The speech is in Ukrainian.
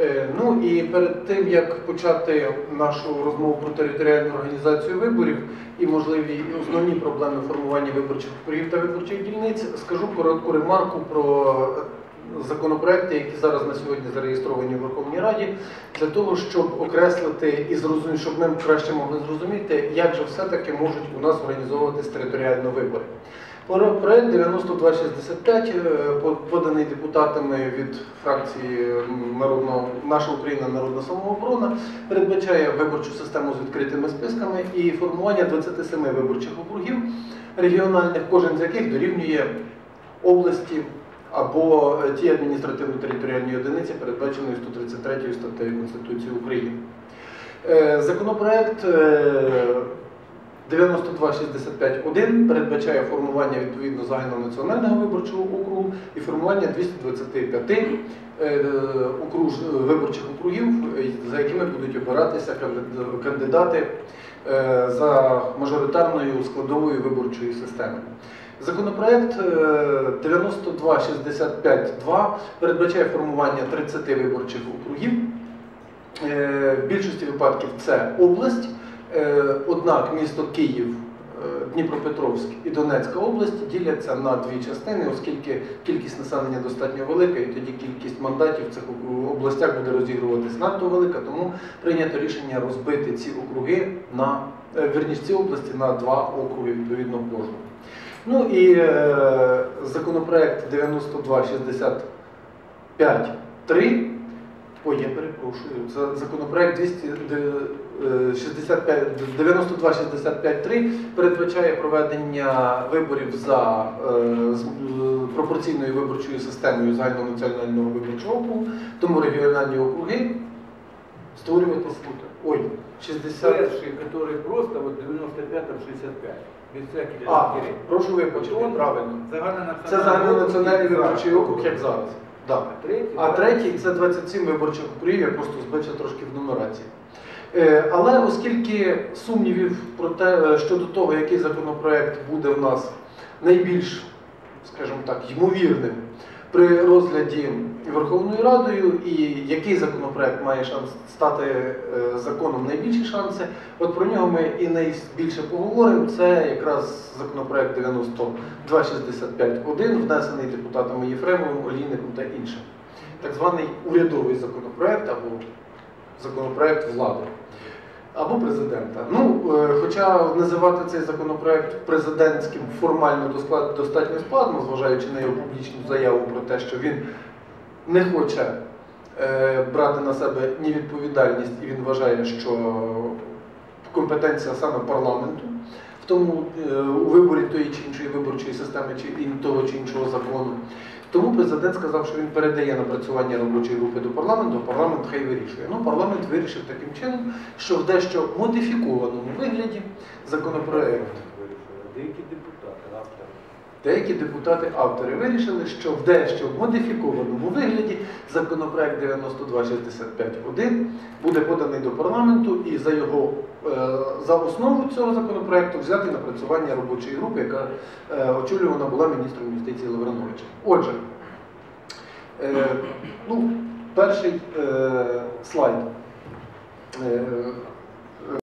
Е, Ну і перед тим як почати нашу розмову про територіальну організацію виборів і можливі основні проблеми формування виборчих округів та виборчих дільниць, скажу коротку ремарку про законопроекти, які зараз на сьогодні зареєстровані в Верховній Раді, для того, щоб окреслити і зрозуміти, щоб ми краще могли зрозуміти, як же все-таки можуть у нас організовуватись територіально вибори. Про- Проект 9265, е, поданий депутатами від фракції народного наша Україна Народна самооборона, передбачає виборчу систему з відкритими списками і формування 27 виборчих округів регіональних, кожен з яких дорівнює області або е, ті адміністративно-територіальні одиниці, передбаченої 133 статтею Конституції України. Е, Законопроект е, 9265.1 передбачає формування відповідно загальнонаціонального виборчого округу і формування 225 е, виборчих округів, е, за якими будуть обиратися кандидати е, за мажоритарною складовою виборчої системи. Законопроект е, 9265.2 передбачає формування 30 виборчих округів. Е, В більшості випадків це область, Е, однак місто Київ, е, Дніпропетровськ і Донецька область діляться на дві частини, оскільки кількість населення достатньо велика, і тоді кількість мандатів в цих областях буде розігруватись надто велика, тому прийнято рішення розбити ці округи на е, верніше ці області на два округи відповідно кожного. Ну і е, законопроект 9265.3 Ой, я перепрошую. Це законопроект 265 9265.3 передбачає проведення виборів за е, е, пропорційною виборчою системою загальнонаціонального виборчого округу, тому регіональні округи створювати Ой, 60... Перший, который просто вот 95-65, без всяких А, прошу вибачити, правильно. Це загальнонаціональний виборчий округ, як зараз. Да. А третій, А третій це 27 виборчих округів, я просто збився трошки в нумерації. Е, Але оскільки сумнівів про те, е, щодо того, який законопроект буде в нас найбільш, скажімо так, ймовірним при розгляді Верховною Радою, і який законопроект має шанс стати е, законом найбільші шанси, от про нього ми і найбільше поговоримо. Це якраз законопроект 9265.1, внесений депутатами Єфремовим, Олійником та іншим. Так званий урядовий законопроект або законопроект влади. Або президента. Ну, е, хоча називати цей законопроект президентським формально достатньо складно, зважаючи на його публічну заяву про те, що він не хоче е, брати на себе ні відповідальність, і він вважає, що компетенція саме парламенту в тому е, у виборі тої чи іншої виборчої системи чи того чи іншого закону. Тому президент сказав, що він передає напрацювання робочої групи до парламенту, парламент хай вирішує. Ну, парламент вирішив таким чином, що в дещо модифікованому вигляді законопроект. Деякі депутати. Деякі депутати автори вирішили, що в дещо модифікованому вигляді законопроект 9265.1 буде поданий до парламенту і за його е, за основу цього законопроекту взяти напрацювання робочої групи, яка е, очолювана була міністром юстиції Лаврановичем. Отже, е, ну, перший слайд.